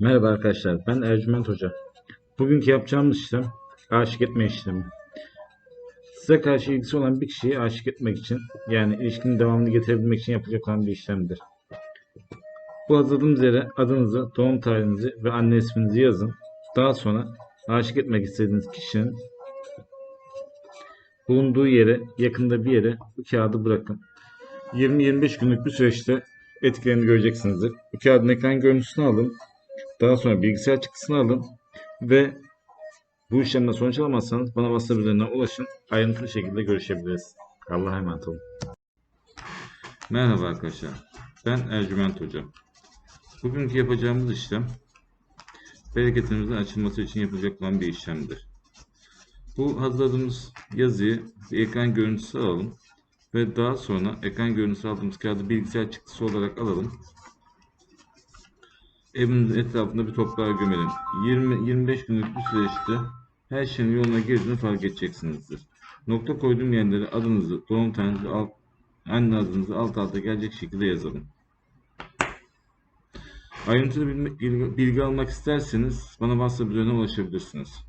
Merhaba arkadaşlar, ben Ercüment Hoca. Bugünkü yapacağımız işlem aşık etme işlemi. Size karşı ilgisi olan bir kişiyi aşık etmek için, yani ilişkinin devamını getirebilmek için yapılacak olan bir işlemdir. Bu hazırladığımız yere adınızı, doğum tarihinizi ve anne isminizi yazın. Daha sonra aşık etmek istediğiniz kişinin bulunduğu yere, yakında bir yere bu kağıdı bırakın. 20-25 günlük bir süreçte etkilerini göreceksinizdir. Bu kağıdın ekran görüntüsünü alın. Daha sonra bilgisayar çıktısını alın ve bu işlemden sonuç alamazsanız bana WhatsApp üzerinden ulaşın. Ayrıntılı şekilde görüşebiliriz. Allah'a emanet olun. Merhaba arkadaşlar. Ben Ercüment Hoca. Bugünkü yapacağımız işlem bereketimizin açılması için yapılacak olan bir işlemdir. Bu hazırladığımız yazıyı bir ekran görüntüsü alalım ve daha sonra ekran görüntüsü aldığımız kağıdı bilgisayar çıktısı olarak alalım. Evimizin etrafında bir toprağa gömelim. 20-25 günlük bir süreçte her şeyin yoluna girdiğini fark edeceksinizdir. Nokta koyduğum yerlere adınızı, doğum tarihinizi, alt, anne adınızı alt alta gelecek şekilde yazalım. Ayrıntılı bilgi, bilgi almak isterseniz bana WhatsApp üzerinden ulaşabilirsiniz.